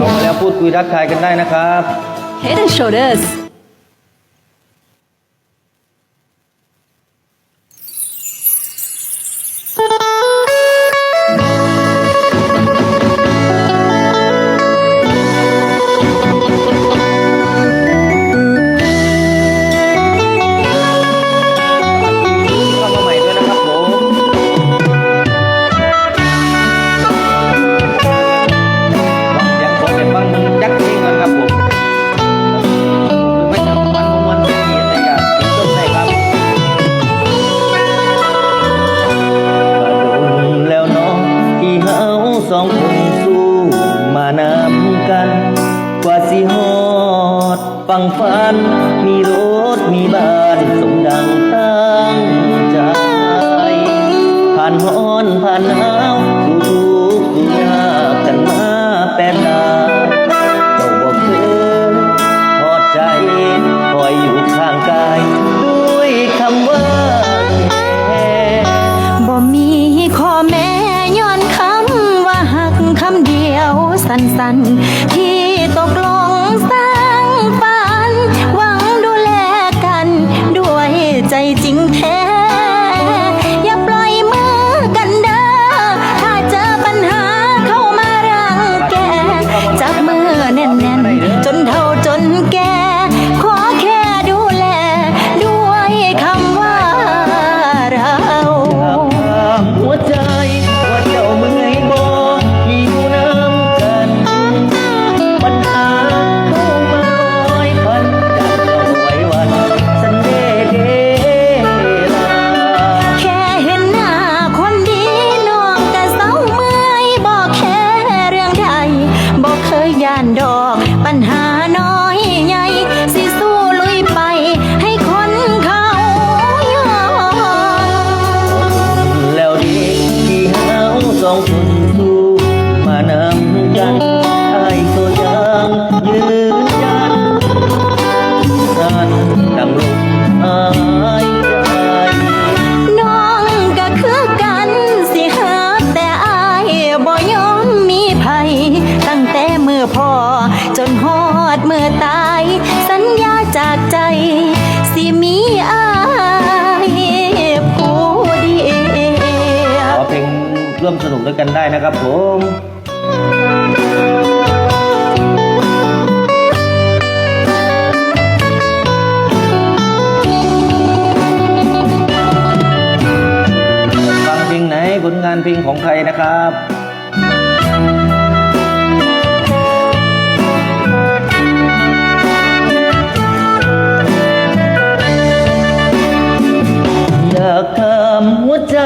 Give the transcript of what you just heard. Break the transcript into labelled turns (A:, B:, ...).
A: ลงมาแล้วพูดคุยรักทายกันได้นะครับ
B: Head and Shoulders
A: สองคนสู้มานำกัน กว่าสิฮอดฟังฝัน มีรถมีบ้านสมดังตั้งใจ ผ่านฮอนผ่านหนา สั้น ดอก
B: ปัญหาน้อง เื่อตาย สัญญาจากใจ สิมีอายผู้เดียว ข
A: อเพลงร่วมสนุกด้วยกันได้นะครับผมฟังเพลงไหนผลงานเพลงของใครนะครับากถามหัวใจ